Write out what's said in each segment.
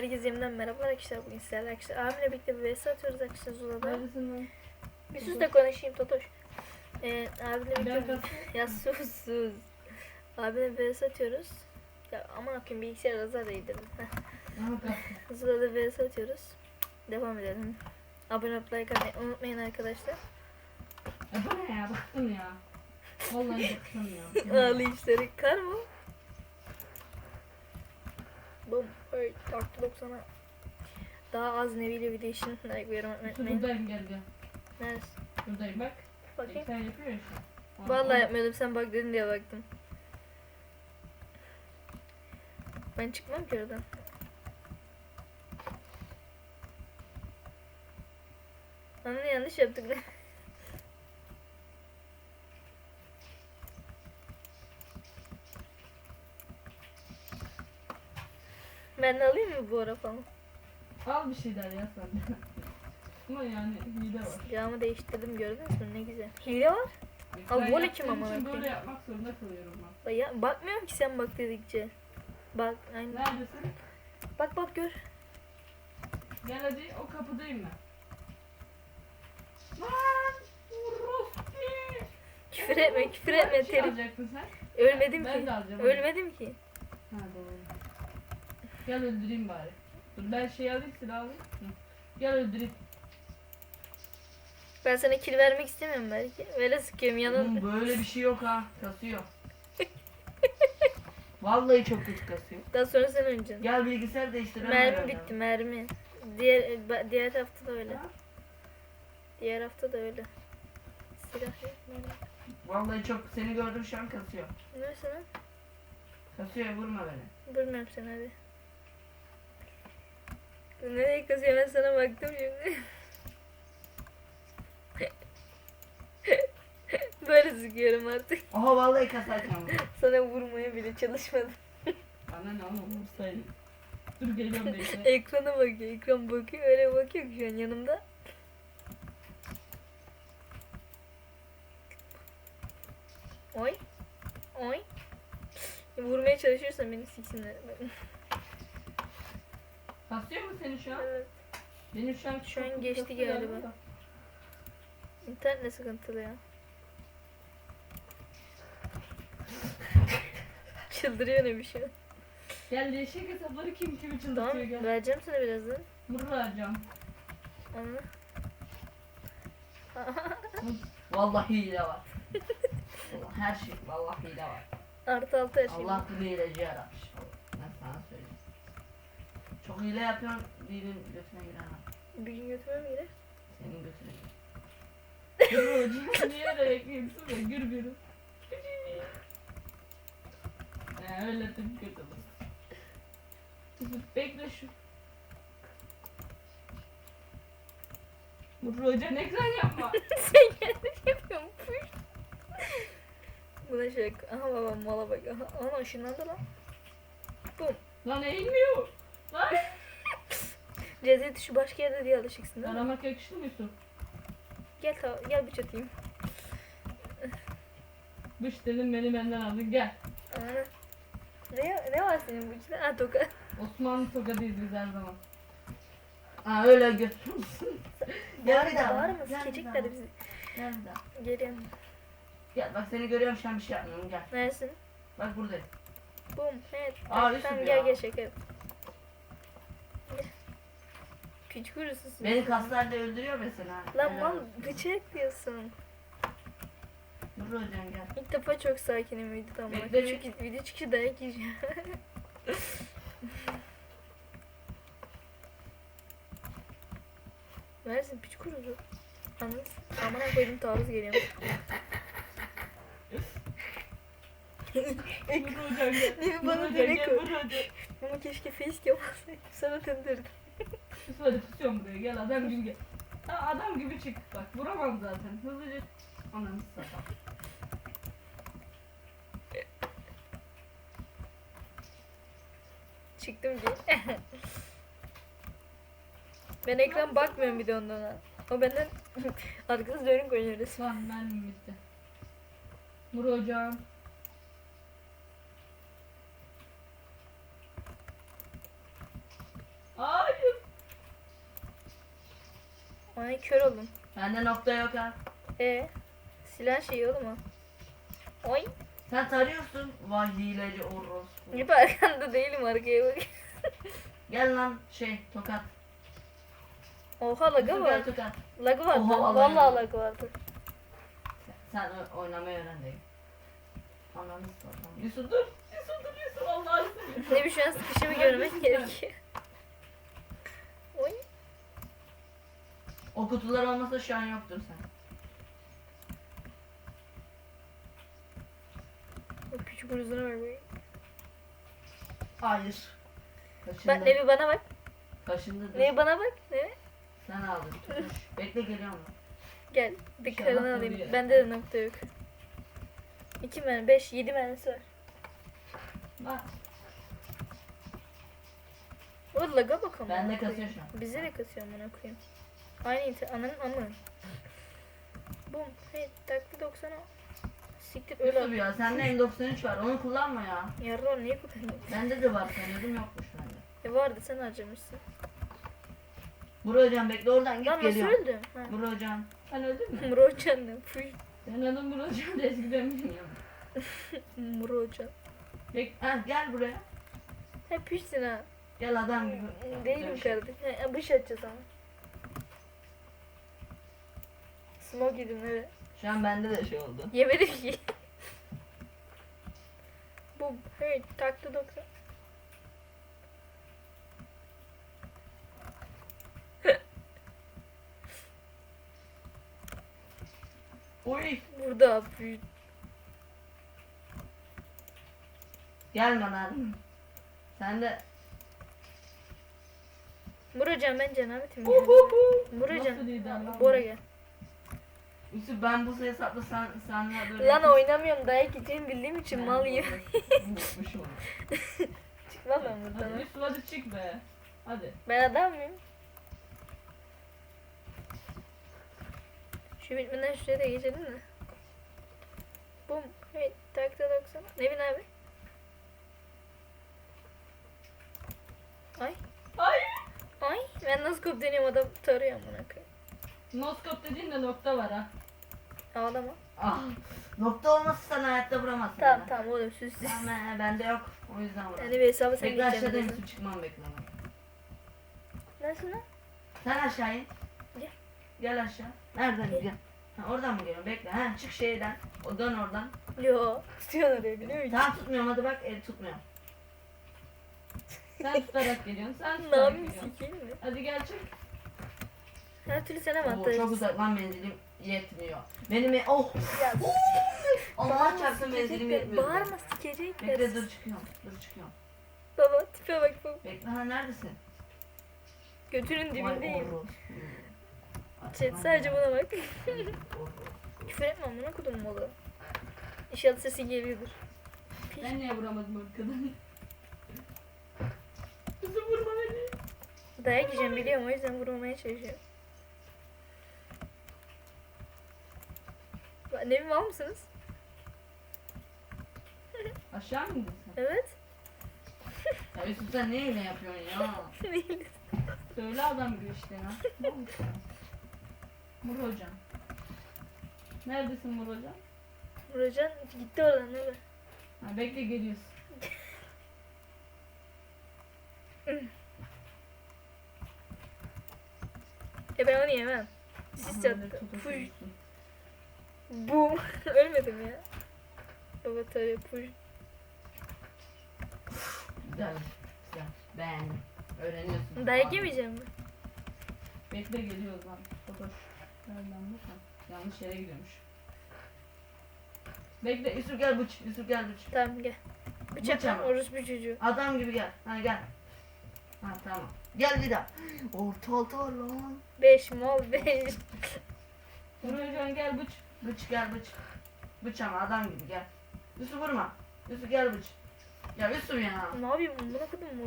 herkese yeniden merhaba arkadaşlar. Bugün sizlerle arkadaşlar abimle birlikte bir vs atıyoruz arkadaşlar Zula'da. Bir sus da konuşayım Totoş. Ee, abimle birlikte ya sus sus. Abimle bir vs atıyoruz. Ya aman akıyım bilgisayar azar değdirdim. Zula'da vs atıyoruz. Devam edelim. Abone olup like atmayı unutmayın arkadaşlar. E bu ne ya? Bıktım ya. Vallahi bıktım ya. Ağlayışları kar mı? Artı 90'a. Daha az neviyle video için like ve yorum buradayım gel gel. Neresi? Buradayım bak. Bakayım. Sen yapıyor an. Vallahi yapmıyordum sen bak dedin diye baktım. Ben çıkmam ki oradan. Anne yanlış yaptık. Ben alayım mı bu ara falan? Al bir şeyler ya sen. Ama yani hile var. Silahımı değiştirdim gördünüz mü ne güzel. Hile var. Ben vol yaptığım içim ama yapayım. Böyle yapmak zorunda kalıyorum ben. Bak Ya, bakmıyorum ki sen bak dedikçe. Bak aynen. Neredesin? Bak bak gör. Gel hadi o kapıdayım ben. Lan! Rusti! Küfür etme küfür etme terim. alacaktın sen. Ölmedim Ben ki. de alacağım. Ölmedim ki. Ha doğru. Gel öldüreyim bari. Dur ben şey alayım silah alayım. Hı. Gel öldüreyim. Ben sana kill vermek istemiyorum belki. Böyle sıkıyorum yanında. Oğlum böyle bir şey yok ha. Kasıyor. Vallahi çok kötü kasıyor. Daha sonra sen öleceksin. Gel bilgisayar değiştir. Mermi oynayalım. bitti mermi. Diğer ba- diğer hafta da öyle. Ha? Diğer hafta da öyle. Silah yok. mermi. Vallahi çok seni gördüm şu an kasıyor. Ne sana? Kasıyor vurma beni. Bilmiyorum sen hadi. Nereye kazıyor ben sana baktım şimdi. Böyle sıkıyorum artık. Aha vallahi kasarken vurdu. Sana vurmaya bile çalışmadım. Bana ne ama vursaydım. Dur geliyorum bekle. Ekrana bakıyor, ekran bakıyor, öyle bakıyor ki şu an yanımda. Oy, oy. Vurmaya çalışırsan beni siksinler. Kasıyor mu seni şu an? Evet. Benim şu an Şu an geçti galiba. İnternet ne sıkıntılı ya. Çıldırıyor ne bir şey. Gel değişik hesapları kim kimi Tamam, çıldırtıyor gel. vereceğim sana birazdan. Mırra alacağım. Anla. Vallahi hile var. Vallahi her şey vallahi hile var. Artı altı her şey. Allah bunu hileci yaratmış. Çok hile yapıyorsun. Birinin götüne giren var. Bir gün götürmem mi girer? Senin götüne hocam niye öyle bekliyorsun be gür gür. He öyle de kötü olur. Dur, Bekle şu. Mırra hocam ekran yapma. Sen kendin yapıyorsun. Püş. Buna şey Aha babam mala bak. Aha, ana ışınlandı lan. Bum. Lan eğilmiyor. Lan. CZ tuşu başka yerde diye alışıksın değil mi? Aramak yakıştı mı Yusuf? Gel ta gel bir çatayım. Bıç dedim beni benden aldın gel. Ana. Ne, ne var senin bu içinde? Ha toka. Osmanlı tokadıyız biz her zaman. Ha öyle götürür müsün? Gel bir daha. bağırma Gel bir sikecekler daha. bizi. Gel bir daha. Geliyorum. Gel bak seni görüyorum şu an bir şey yapmıyorum gel. Neresin? Bak buradayım. Bum. Evet. Aa, Yusuf tamam, ya. gel gel şeker. Gel. Küçük kurusun. Beni kaslarda öldürüyor mesela. Lan Helal mal bıçak diyorsun. Dur hocam gel. İlk defa çok sakinim videoda ama. Bekle Çünkü video çıkışı dayak yiyeceğim. Versin piç kuruzu. Anladın? Amına koydum taarruz geliyor. Ne Vur bana direkt. Ama keşke facecam olsaydı. Sana döndürdüm. Hadi tutuyorum buraya gel adam gibi gel. Ha, adam gibi çık bak vuramam zaten hızlıca. Ananı satam. Çıktım ki. ben ekran bakmıyorum bir de ondan. ha. O benden arkası dönük oynuyoruz. Lan mermim bitti. Vur hocam. Ay kör oldum. Bende nokta yok ha. E silah şeyi oğlum o. Oy. Sen tarıyorsun. Vay hileci orospu. Gibi arkanda değilim arkaya bak. Gel lan şey tokat. Oha lagı Yusuf var. gel tokat. Lagı var. Oha, vallahi Vallahi lagı. vardı. Sen o- oynamayı öğren de. Ananı satayım. Yusuf dur. Yusuf dur Yusuf Allah'ını seversen. Ne bir şu an sıkışımı görmek gerekiyor. Oy. O kutular olmasa şu an yoktur sen. O küçük uzuna bak. be. Hayır. Kaşındı. Bak Nevi bana bak. Kaşındı. Nevi bana bak. Nevi. Sen aldın. Bekle geliyorum. Gel. Bir İnşallah karını alayım. tabii. Bende de nokta yok. 2 mermi, 5, 7 mermisi var. Bak. O laga bak ama. Bende kasıyor şu an. Bize de kasıyor amına koyayım. Aynı ananın amı. Bum. Hey takli 90'a. Siktir öyle. Yusuf ya sende M93 var. Onu kullanma ya. Yarlar niye kullanıyorsun? Bende de var sanıyordum yokmuş bende. E vardı sen harcamışsın. Buru hocam bekle oradan git Lan nasıl geliyorum. öldün? Ha. Buru hocam. Sen öldün mü? Muro Hocan ne? Fuy. Senin adın Buru hocam da eskiden bilmiyorum. Muro Hocan. Bek ha, gel buraya. Hep pişsin ha. Gel adam gibi. Değilim kardeşim. He, bış atacağız ama. Smoke yedim evet. Şu an bende de şey oldu. Yemedim ki. Bu hey taktı 90. Uy. Burada büyük. Gelme lan. Sen de. Muracan ben. Uhuhu. Muracan. Bora gel. Yusuf ben bu hesapla sen, senle böyle... Lan oynamıyorum dayak yiyeceğimi bildiğim için mal yiyor. Unutmuşum. Çıkmam ben buradan. Hadi Yusuf hadi çık be. Hadi. Ben adam mıyım? Şu bitmeden şuraya da geçelim mi? Bum. Hey takta 90. Nevin abi. Ay. Ay. Ay. Ben nasıl kop deniyorum adam tarıyor amına koyayım. Noskop dediğin de nokta var ha. Ağlama. Ah. Nokta olmasa sen hayatta vuramazsın. Tamam beni. tamam oğlum sus sus. Tamam he, bende yok. O yüzden vuramam. Yani bir hesabı sen Bekle aşağıda geçeceğim. Yusuf çıkmam bekle. Nasıl lan? Sen aşağı in. Gel. Gel aşağı. Nereden Gel. gel? Ha, oradan mı geliyorsun? Bekle. Ha, çık şeyden. O dön oradan. Yo. Tutuyorsun oraya biliyor musun? Tamam tutmuyorum hadi bak el tutmuyor. Sen tutarak geliyorsun. Sen Ne tutarak yapayım geliyorsun. sikeyim mi? Hadi gel çık. Her türlü sana mı Oo, çok atarız? uzak lan menzilim yetmiyor. Benim e- oh. Allah çarpsın menzilim yetmiyor. Bağırma sikecekler. Bekle dur çıkıyorum. Dur çıkıyorum. Baba tipe bak bak. Bekle ha neredesin? Götünün dibindeyim. Chat sadece buna bak. Küfür etme amına kodum malı. İnşallah sesi geliyordur. Ben niye vuramadım arkadan? Yusuf vurma beni. Dayak yiyeceğim biliyorum o yüzden vurmamaya çalışıyorum. Ne bileyim var mısınız? Aşağı mı indin sen? Evet. Ya Yusuf sen niye öyle yapıyorsun ya? Değiliz. Söyle adam gibi işte ya. Ne olmuş ya? Mur hocam. Neredesin Mur hocam? Muratcan gitti oradan değil mi? Ha, bekle geliyorsun. E ben onu yemem. Sis Aha, çattı. öyle tutup Fuş. yürüsün. Bum. Ölmedim ya. Tabii fuş. Güzel. Güzel. Beğendim. Öğreniyorsun. Dayak yemeyeceğim mi? Bekle geliyoruz lan. Fotoş. Nereden bu? Ha, Yanlış yere gidiyormuş. Bekle Yusuf gel bıç. Yusuf gel bıç. Tamam gel. Bıçak lan mı? orospu çocuğu. Adam gibi gel. Ha gel. Ha tamam. Gel bir daha. Orta altı var lan. 5 mal 5. Mur hocam gel bıç. Bıç gel bıç. Bıç ama adam gibi gel. Yusuf vurma. Yusuf gel bıç. Ya Yusuf ya. ne yapayım kodum mu?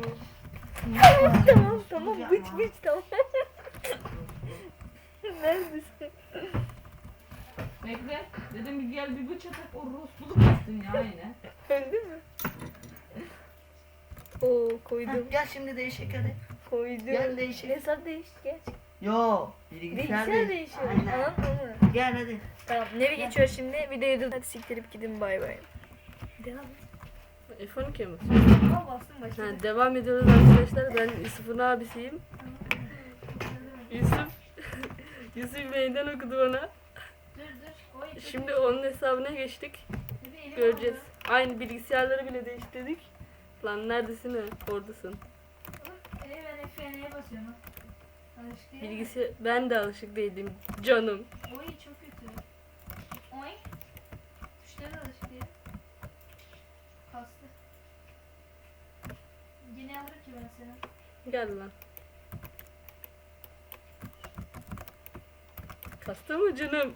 Yusuf tamam tamam bıç bıç tamam. Neredesin? Bekle. Dedim bir gel bir bıç atak. O rospuluk yaptın ya yine. Öldü mü? Oo koydum. gel şimdi değişik hadi. Koydum. Gel değişik. Hesap değiş geç. Yo. Bilgisayar, Bilgisayar değil. değişiyor. Aynen. Anladın mı? Gel hadi. Tamam. Nevi geçiyor şimdi. Videoyu dur. Hadi siktirip gidin bay bay. Devam et. F12 mi? Bastım Ha, devam ediyoruz arkadaşlar. Ben Yusuf'un abisiyim. Yusuf Yusuf meydan okudu bana. Dur dur. Oy. Şimdi onun hesabına geçtik. Elim Göreceğiz. Aynı bilgisayarları bile değiştirdik. Lan neredesin ha? Oradasın. Ele ben F&N'ye basıyorum. Mi? Bilgisayar ben de alışık değildim canım. Oy çok kötü. Oy. Tuşlara alışık değil. Kastı. Yine alırım ki ben seni. Gel lan. Kastı mı canım?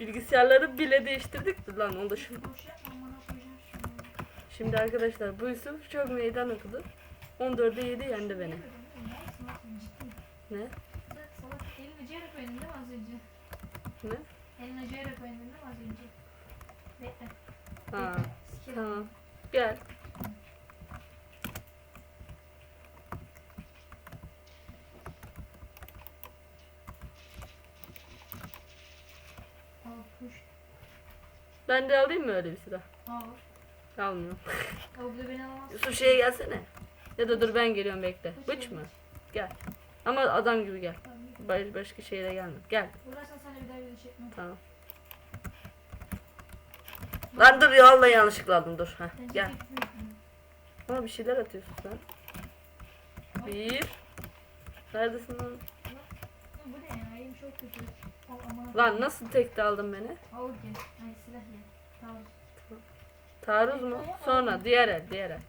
Bilgisayarları bile değiştirdik lan onu da şu. Boş yapma bana koyacağım şunu. Şimdi arkadaşlar bu Yusuf çok meydan okudu. 14'e 7 yendi beni. Ne? Salak elini acıyarak oynadın değil mi az önce? Ne? Elini acıyarak oynadın değil mi az önce? Bekle. Ha, Sikerim. tamam. Gel. Al kuş. Ben de alayım mı öyle bir silah? Al. Almıyorum. Al bu da beni alamaz. Yusuf şeye gelsene. Ya da dur ben geliyorum bekle. Bıç mı? Gel. Ama adam gibi gel. Baş, başka şeyle gelme. Gel. Uğraşsan sana bir daha video çekmem. Tamam. Lan dur ya vallahi yanlışlıkla aldım dur. Heh, gel. Ama bir şeyler atıyorsun sen. Bir. Neredesin lan? Bu ne ya? Elim çok kötü. Lan nasıl tekte aldın beni? Silah ye. Taarruz mu? Sonra diğer el diğer el.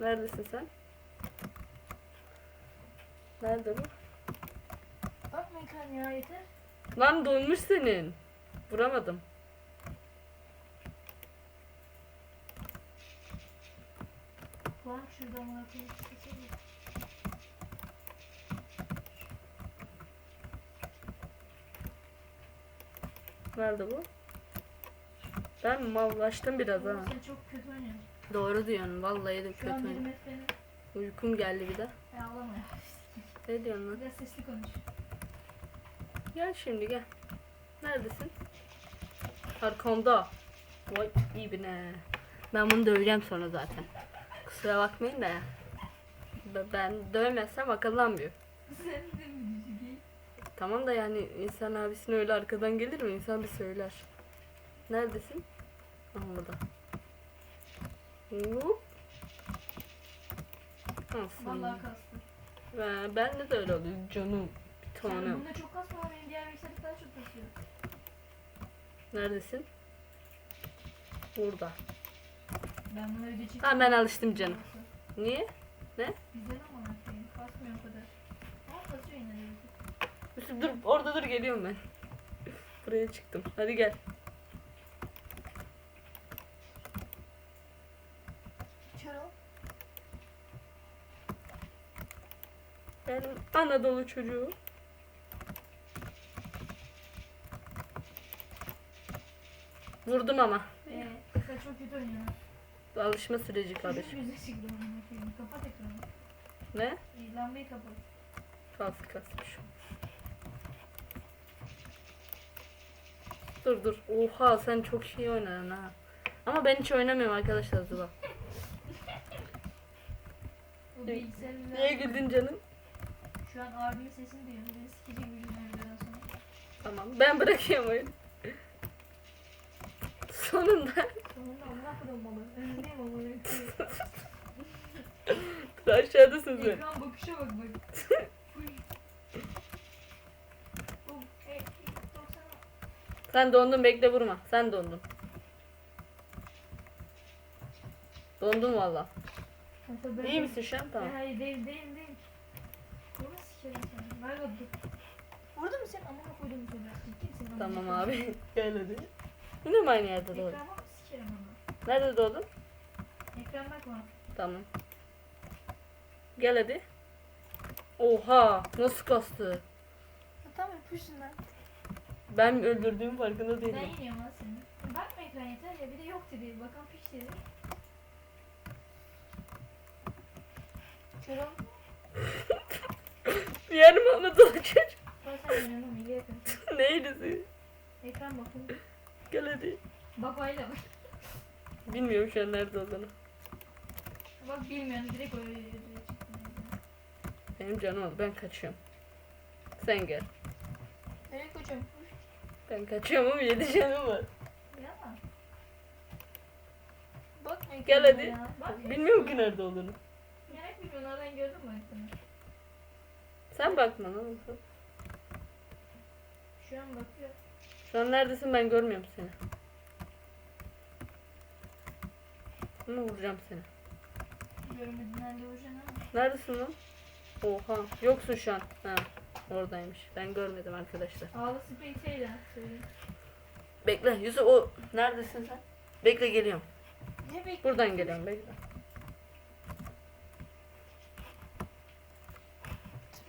Neredesin sen? Nerede bu? Bakma ekran ya yeter. Lan donmuş senin. Vuramadım. Kulağım şurada amına koyayım. Nerede bu? Ben mallaştım biraz ha. Sen çok kötü oynuyorsun. Doğru diyorsun. Vallahi de kötü. benim. Uykum geldi bir de. Ya ağlama ya. Ne diyorsun lan? Biraz sesli konuş. Gel şimdi gel. Neredesin? Arkamda. Vay iyi bir ne. Ben bunu döveceğim sonra zaten. Kusura bakmayın da. Ben dövmezsem akıllanmıyor. Tamam da yani insan abisine öyle arkadan gelir mi? İnsan bir söyler. Neredesin? Orada. Hop. Vallahi kastı. Ben, bende de öyle oluyor canım. Bir Sen tanem. bunda çok kasma ama benim diğer bilgisayarda daha çok kasıyor. Neredesin? Burada. Ben buna video çekeyim. Ha ben alıştım canım. Niye? Güzel ama koyayım. Kasmıyor o kadar. Ama kasıyor yine de. Yusuf dur orada dur geliyorum ben. Buraya çıktım. Hadi gel. Ben Anadolu çocuğu. Vurdum ama. Ee, sen çok kötü oynuyorsun. Alışma süreci kardeşim. yüzü çıktı koyayım. Kapat ekranı. Ne? İyi, Lambayı kapat. Kalsın kalsın şu. Dur dur. Oha sen çok iyi oynadın ha. Ama ben hiç oynamıyorum arkadaşlar Zula. Niye güldün canım? Şu an abimin sesini duyuyorum. Beni gün önceden sonra. Tamam. Ben bırakıyorum oyunu. Sonunda. Sonunda amına koydum bana. Önündeyim ama öyle aşağıdasın sen. Ekran bakışa bak bak. Bu, e, 90'a Sen dondun bekle vurma. Sen dondun. Dondun valla. İyi misin şu an? Tamam. E, hayır değil değil değil. Sikerim seni. Bak dur. Vurdu mu sen amına koydum seni. Amına Tamam koydum? abi. Gel hadi. Yine mi aynı yerde doğdun? Ekrana bak sikerim ama. Nerede doğdun? Ekran bakma. Tamam. Gel hadi. Oha nasıl kastı? Tamam yapıyorsun lan. Ben öldürdüğüm farkında Ben değilim. yeniyorum lan seni. Bakma ekran yeter ya bir de yok dedi. Bakan piş dedi. Çorap. Yarım anlatılı çocuk. Bak sen. Neydi? Ekran bakın. Gel hadi. Bak öyle bak. Bilmiyorum şu an nerede olduğunu. Bak bilmiyorum direkt öyle çıktı. Benim canım. Ben kaçıyorum. Sen gel. Nereye koyacağım? Ben kaçıyorum ama yedi canım var. Ya. Bak ne Gel ekranına hadi. ya. Bak. Bilmiyorum ki nerede olduğunu. Merak ediyorum oradan gördün mü ekranı? Sen bakma lan. Şu an bakıyor. Şu an neredesin ben görmüyorum seni. Ama vuracağım seni. Görmedin nerede vuracaksın ama. Neredesin lan? Oha. Yoksun şu an. Ha. Oradaymış. Ben görmedim arkadaşlar. Ağlı spriteyle söyleyeyim. Bekle Yusuf o neredesin sen? Bekle geliyorum. Ne bekliyorsun? Buradan geliyorum bekle.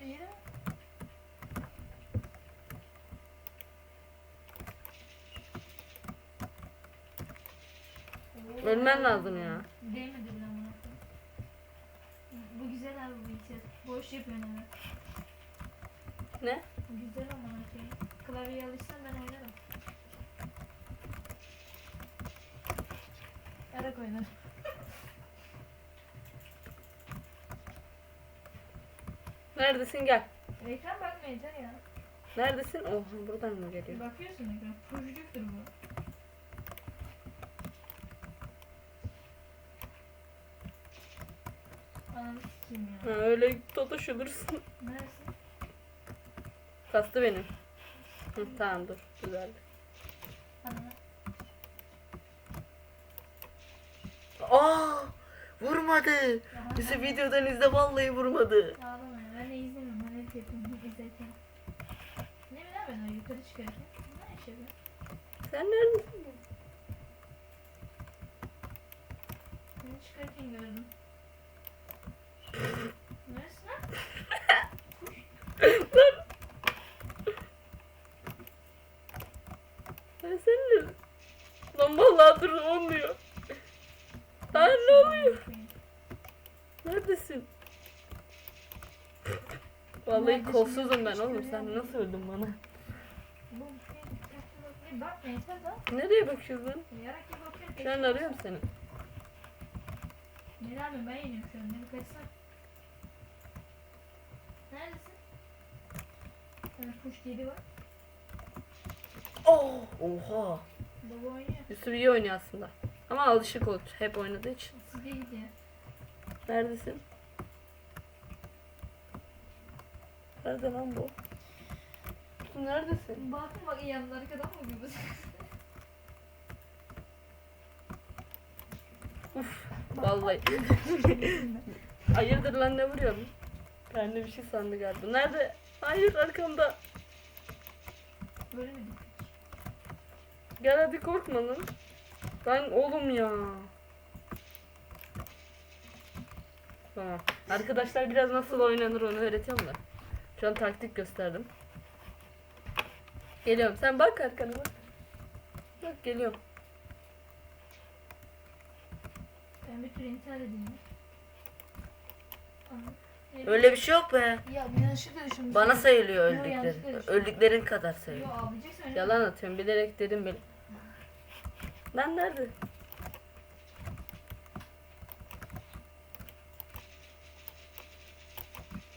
Oo. Ölmen lazım ya. Değmedi bile amına koyayım. Bu güzel abi bu bilgisayar. Boş yapıyorsun ama. Ne? Güzel amına koyayım. Klavyeye alışsam ben oynarım. Yarak oynarım. Neredesin gel. Ekran bakma yeter ya. Neredesin? Oha buradan mı geliyor? Bakıyorsun ekran. Çocuktur bu. Ananı sikeyim Ha, ya. öyle tutuşulursun. Neresin? Kastı benim. Hı, tamam dur. Güzeldi. Ananı. Aa! Vurmadı. Bizi videodan izle vallahi vurmadı. Ağlama Ben. Ben hep yapıyorum. İzlerken. Ne bileyim ben o yukarı çıkarken. Ne işe be? Sen neredesin? Seni çıkarken gördüm. Neresin lan? Ben senin Lan vallahi dur olmuyor. Lan ne oluyor? Neredesin? Vallahi kolsuzum ben oğlum. Sen nasıl öldün bana? Nereye bakıyorsun? Şu an arıyorum seni. Ne abi ben yeniyorum şu an. Kaçsak. Neredesin? Sana push 7 var. Oh! Oha! Baba oynuyor. Yusuf iyi oynuyor aslında. Ama alışık ol. Hep oynadığı için. Gidiyor. Neredesin? Nerede lan bu? Neredesin? Bakın bak yanında arkadan mı gibi? Vallahi. Hayırdır lan ne vuruyorsun? Ben de bir şey sandı galiba. Nerede? Hayır arkamda. Böyle mi? Gel hadi korkma lan. Ben oğlum ya. Tamam. Arkadaşlar biraz nasıl oynanır onu öğretiyorum da. Şu an taktik gösterdim. Geliyorum. Sen bak arkana bak. Bak geliyorum. Ben bir ya. Aha. Öyle bir şey yok be. Ya yanlışlıkla düşmüş. Bana sayılıyor Yo, yanlışlıkla öldüklerin. Öldüklerin kadar Yo sayılıyor. ağlayacaksın öyle. Yalan atıyorum bilerek dedim benim. Lan nerede?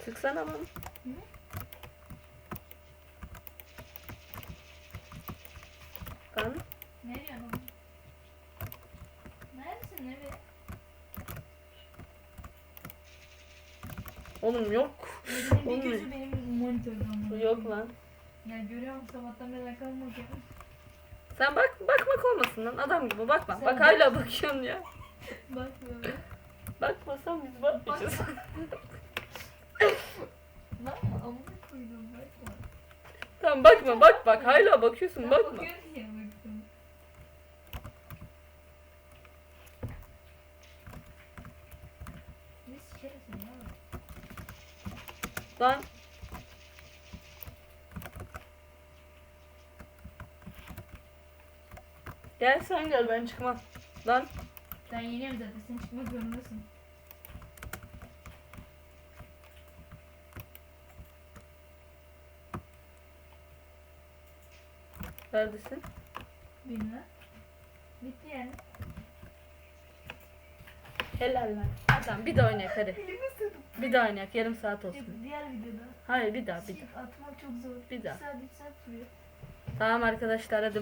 Sıksana lan. Lan Ne diyorsun oğlum? Neredesin ne be? oğlum yok. Elinin bir Oğlum. gözü benim monitörüm. Yok lan. Ya görüyorum sabahtan beri bakıyorum. Sen bak bakmak olmasın lan adam gibi bakma. Sen bak bak. hala bakıyorsun ya. Bakmıyorum. Bakmasan biz bakmayacağız. Lan amına koydum bakma. tamam bakma bak bak hala bakıyorsun bakma. bakıyorum arkadaşlar. Gel sen gel ben çıkmam. Lan. Ben yeniyim zaten sen çıkmak zorundasın. Neredesin? Bilmem. Bitti yani. Helal lan. Adam bir de oynayak hadi. Bir daha oynayak yarım saat olsun. Diğer videoda. Hayır bir daha bir daha. Atmak çok zor. Bir daha. Bir saat, bir saat sürüyor. Tamam arkadaşlar hadi